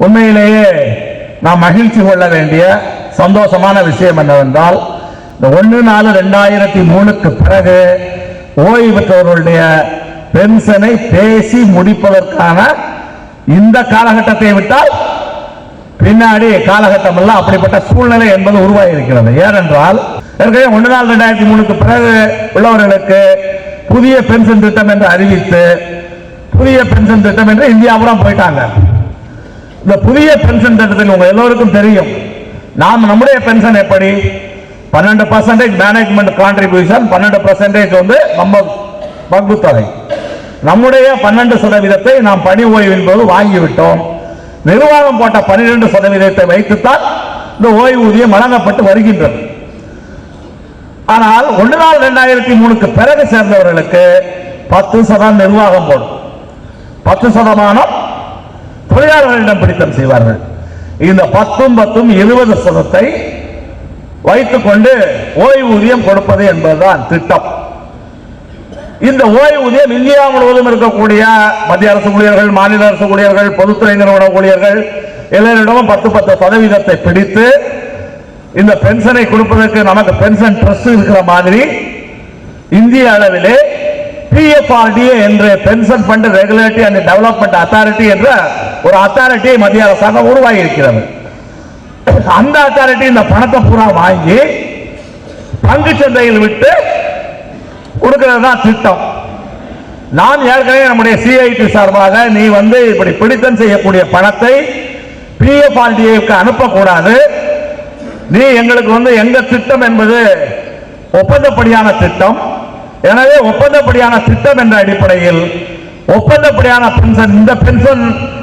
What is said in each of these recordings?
உண்மையிலேயே நாம் மகிழ்ச்சி கொள்ள வேண்டிய சந்தோஷமான விஷயம் என்னவென்றால் இந்த ஒன்று நாலு ரெண்டாயிரத்தி மூணுக்கு பிறகு ஓய்வு பெற்றவர்களுடைய பென்ஷனை பேசி முடிப்பதற்கான இந்த காலகட்டத்தை விட்டால் பின்னாடி காலகட்டம் எல்லாம் அப்படிப்பட்ட சூழ்நிலை என்பது உருவாகி இருக்கிறது ஏனென்றால் ஏற்கனவே ஒன்று நாள் ரெண்டாயிரத்தி மூணுக்கு பிறகு உள்ளவர்களுக்கு புதிய பென்ஷன் திட்டம் என்று அறிவித்து புதிய பென்ஷன் திட்டம் என்று இந்தியாபுரம் போயிட்டாங்க. இந்த புதிய பென்ஷன் திட்டத்தில் உங்க எல்லோருக்கும் தெரியும். நாம் நம்முடைய பென்ஷன் எப்படி? பன்னெண்டு பர்சன்டேஜ் மேனேஜ்மெண்ட் கான்ட்ரிபியூஷன் பன்னெண்டு பர்சன்டேஜ் வந்து நம்ம பங்கு தொகை நம்முடைய பன்னெண்டு சதவீதத்தை நாம் பணி ஓய்வின் போது வாங்கிவிட்டோம். நிர்வாகம் போட்ட பன்னிரெண்டு சதவீதத்தை வைத்துத்தான் இந்த ஓய்வூதியம் வழங்கப்பட்டு வருகின்றது. ஆனால் ஒன்று நாள் ரெண்டாயிரத்தி மூணுக்கு பிறகு சேர்ந்தவர்களுக்கு பத்து சதம் நிர்வாகம் போடும். பத்து சதமானம் தொழிலாளர்களிடம் பிடித்தம் செய்வார்கள். இந்த பத்தும் பத்தும் இருபது சதத்தை வைத்துக் கொண்டு ஓய்வூதியம் கொடுப்பது என்பதுதான் திட்டம். இந்த ஓய்வூதியம் இந்தியா முழுவதும் இருக்கக்கூடிய மத்திய அரசு ஊழியர்கள் மாநில அரசு ஊழியர்கள் பொதுத்துறை நிறுவன ஊழியர்கள் எல்லாரிடமும் பத்து பத்து சதவீதத்தை பிடித்து இந்த பென்ஷனை கொடுப்பதற்கு நமக்கு பென்ஷன் ட்ரஸ்ட் இருக்கிற மாதிரி இந்திய அளவிலே பிஎஃப்ஆர்டிஏ என்ற pension fund regulatory and development authority என்ற ஒரு அத்தாரிட்டி மத்திய அரசாங்கம் உருவாகி இருக்கிறது அந்த அத்தாரிட்டி இந்த பணத்தை பூரா வாங்கி பங்கு சந்தையில் விட்டு கொடுக்கிறது தான் திட்டம். நான் ஏற்கனவே நம்முடைய சிஐடி சார்பாக நீ வந்து இப்படி பிடித்தம் செய்யக்கூடிய பணத்தை பிஎஃப்ஆர்டிஏக்கு அனுப்பக்கூடாது. நீ எங்களுக்கு வந்து எங்க திட்டம் என்பது ஒப்பந்தப்படியான திட்டம். எனவே ஒப்பந்தப்படியான திட்டம் என்ற அடிப்படையில் ஒப்பந்தப்படியான பென்ஷன் இந்த பென்ஷன்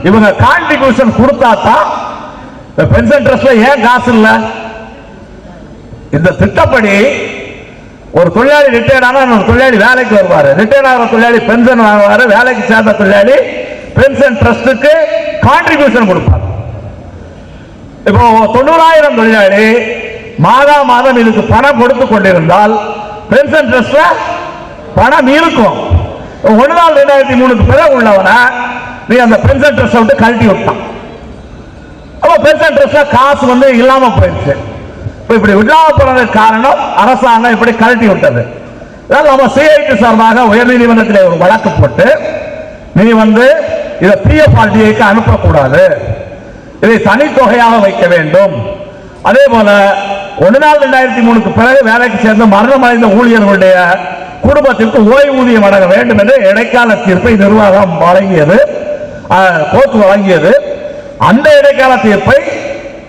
இவங்க கான்ட்ரிபியூஷன் கொடுத்தா தான் இந்த பென்ஷன் ட்ரஸ்ட்ல ஏன் காசு இல்லை? இந்த திட்டப்படி ஒரு தொழிலாளி ரிட்டையர்ட் ஆனா ஒரு தொழிலாளி வேலைக்கு வருவாரு. ரிட்டையர்ட் ஆகிற தொழிலாளி பென்ஷன் வாங்குவாரு வேலைக்கு சேர்ந்த தொழிலாளி பென்ஷன் ட்ரஸ்ட்டுக்கு கான்ட்ரிபியூஷன் கொடுப்பார். இப்போ தொண்ணூறாயிரம் தொழிலாளி மாதா மாதம் இதுக்கு பணம் கொடுத்து கொண்டிருந்தால் பென்ஷன் ட்ரஸ்ட்ல பணம் இருக்கும். ஒரு நாள் ரெண்டாயிரத்தி மூணுக்கு பிறகு உள்ளவனை நீ அந்த பென்ஷன் ட்ரெஸ் விட்டு கழட்டி விட்டான். அப்போ பென்ஷன் ட்ரஸ்ட்ல காசு வந்து இல்லாம போயிடுச்சு. இப்போ இப்படி இல்லாம போனதுக்கு காரணம் அரசாங்கம் இப்படி கழட்டி விட்டது. அதனால நம்ம சிஐடி சார்பாக உயர்நீதிமன்றத்தில் ஒரு வழக்கு போட்டு நீ வந்து இதை பிஎஃப்ஆர்டிஐக்கு அனுப்பக்கூடாது. இதை தனித்தொகையாக வைக்க வேண்டும். அதே போல ஒன்று நாள் ரெண்டாயிரத்தி மூணுக்கு பிறகு வேலைக்கு சேர்ந்த மரணம் அடைந்த ஊழியர்களுடைய குடும்பத்திற்கு ஓய்வூதியம் வழங்க வேண்டும் என்று இடைக்கால தீர்ப்பை நிர்வாகம் வழங்கியது. கோர்ட் வழங்கியது. அந்த இடைக்கால தீர்ப்பை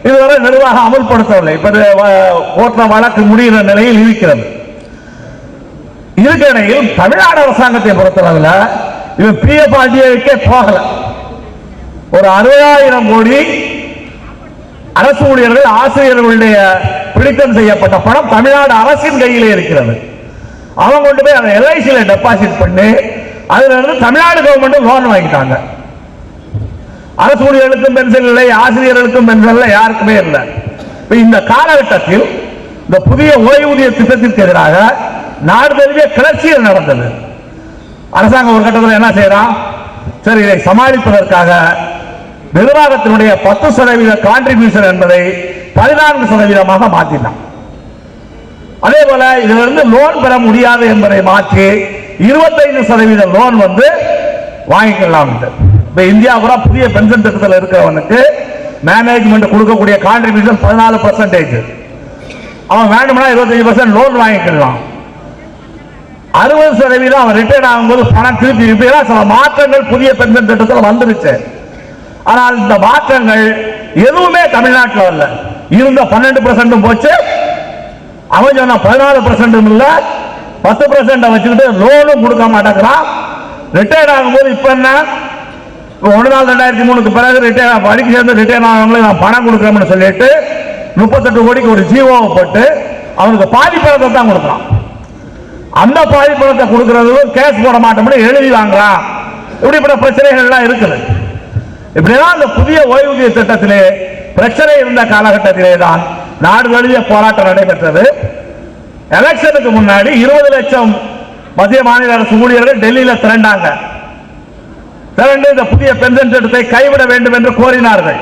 இதுவரை நிர்வாகம் அமல்படுத்தவில்லை. இப்ப இது வழக்கு முடிகிற நிலையில் இருக்கிறது. இதுக்கிடையில் தமிழ்நாடு அரசாங்கத்தை பொறுத்தளவில் இவன் பிஎஃப்ஆர்டிஏக்கே போகல. ஒரு அறுபதாயிரம் கோடி அரசு ஊழியர்கள் ஆசிரியர்களுடைய பிடித்தம் செய்யப்பட்ட பணம் தமிழ்நாடு அரசின் கையிலே இருக்கிறது. அவங்க கொண்டு போய் அந்த எல்ஐசியில டெபாசிட் பண்ணி அதுல இருந்து தமிழ்நாடு கவர்மெண்ட் லோன் வாங்கிட்டாங்க. அரசு ஊழியர்களுக்கும் பென்ஷன் இல்லை ஆசிரியர்களுக்கும் பென்ஷன் இல்லை யாருக்குமே இல்லை. இந்த காலகட்டத்தில் இந்த புதிய ஓய்வூதிய திட்டத்திற்கு எதிராக நாடு தழுவிய கிளர்ச்சிகள் நடந்தது. அரசாங்கம் ஒரு கட்டத்தில் என்ன செய்யறான் சரி இதை சமாளிப்பதற்காக நிர்வாகத்தினுடைய பத்து சதவீத கான்ட்ரிபியூஷன் என்பதை பதினான்கு சதவீதமாக மாற்றினான் அதே போல இதுல இருந்து லோன் பெற முடியாது என்பதை மாற்றி இருபத்தைந்து சதவீத லோன் வந்து வாங்கிக்கலாம் இப்ப இந்தியா கூட புதிய பென்ஷன் திட்டத்தில் இருக்கிறவனுக்கு மேனேஜ்மெண்ட் கொடுக்கக்கூடிய கான்ட்ரிபியூஷன் பதினாலு பர்சன்டேஜ் அவன் வேண்டும்னா இருபத்தஞ்சு பர்சன்ட் லோன் வாங்கிக்கலாம். அறுபது சதவீதம் அவன் ரிட்டையர்ட் ஆகும்போது பணம் திருப்பி இப்படிலாம் சில மாற்றங்கள் புதிய பென்ஷன் திட்டத்தில் வந்துருச்சு. ஆனால் இந்த மாற்றங்கள் எதுவுமே தமிழ்நாட்டில் வரல இருந்த பன்னெண்டு பர்சன்ட்டும் போச்சு அவன் சொன்னா பதினாலு பர்சன்ட் இல்ல பத்து பர்சன்ட் வச்சுக்கிட்டு லோனும் கொடுக்க மாட்டேங்கிறான். ரிட்டையர்ட் ஆகும்போது இப்ப என்ன? ஒன்று நாள் ரெண்டாயிரத்தி மூணுக்கு பிறகு ரிட்டையர் படிக்க சேர்ந்து ரிட்டையர் ஆனவங்களுக்கு நான் பணம் கொடுக்குறேன்னு சொல்லிட்டு முப்பத்தெட்டு கோடிக்கு ஒரு ஜீவோவை போட்டு அவனுக்கு பாதி பணத்தை தான் கொடுக்குறான். அந்த பாதி பணத்தை கொடுக்கறதும் கேஸ் போட மாட்டோம்னு எழுதி வாங்குறான். இப்படிப்பட்ட பிரச்சனைகள்லாம் இருக்குது. இப்படிதான் அந்த புதிய ஓய்வூதிய திட்டத்திலே பிரச்சனை இருந்த காலகட்டத்திலே தான் நாடு தழுவிய போராட்டம் நடைபெற்றது. எலெக்ஷனுக்கு முன்னாடி இருபது லட்சம் மத்திய மாநில அரசு ஊழியர்கள் டெல்லியில திரண்டாங்க. திரண்டு இந்த புதிய பென்ஷன் திட்டத்தை கைவிட வேண்டும் என்று கோரினார்கள்.